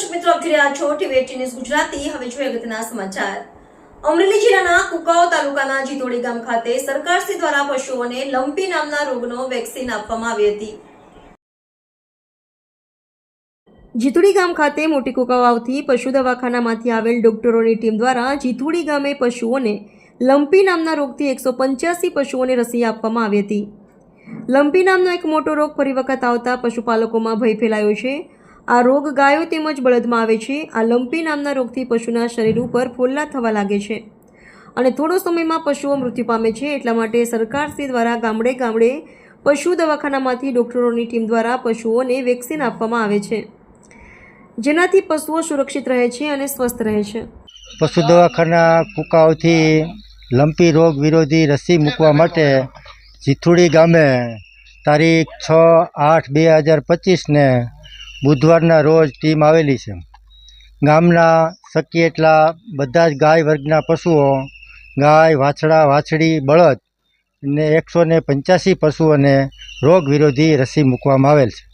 દર્શક મિત્રો આપ જોઈ રહ્યા છો ટીવી ગુજરાતી. હવે જોઈએ અગત્યના સમાચાર. અમરેલી જિલ્લાના કુકાઓ તાલુકાના જીતોડી ગામ ખાતે સરકારશ્રી દ્વારા પશુઓને લંપી નામના રોગનો વેક્સિન આપવામાં આવી હતી. જીતુડી ગામ ખાતે મોટી કુકાઓ આવતી પશુ દવાખાનામાંથી આવેલ ડોક્ટરોની ટીમ દ્વારા જીતુડી ગામે પશુઓને લંપી નામના રોગથી એકસો પંચ્યાસી પશુઓને રસી આપવામાં આવી હતી. લંપી નામનો એક મોટો રોગ ફરી વખત આવતા પશુપાલકોમાં ભય ફેલાયો છે. આ રોગ ગાયો તેમજ બળદમાં આવે છે. આ લંપી નામના રોગથી પશુના શરીર ઉપર ફોલ્લા થવા લાગે છે. અને થોડો સમયમાં પશુઓ મૃત્યુ પામે છે એટલા માટે સરકારશ્રી દ્વારા ગામડે ગામડે પશુ દવાખાનામાંથી ડૉક્ટરોની ટીમ દ્વારા પશુઓને વેક્સિન આપવામાં આવે છે. જેનાથી પશુઓ સુરક્ષિત રહે છે અને સ્વસ્થ રહે છે. પશુ દવાખાના કુકાઓથી લંપી રોગ વિરોધી રસી મૂકવા માટે જીથુડી ગામે તારીખ છ આઠ બે હજાર પચીસને બુધવારના રોજ ટીમ આવેલી છે. ગામના શક્ય એટલા બધા જ ગાય વર્ગના પશુઓ, ગાય, વાછડા, વાછડી, બળદ ને એકસો ને પંચ્યાસી પશુઓને રોગ વિરોધી રસી મૂકવામાં આવેલ છે.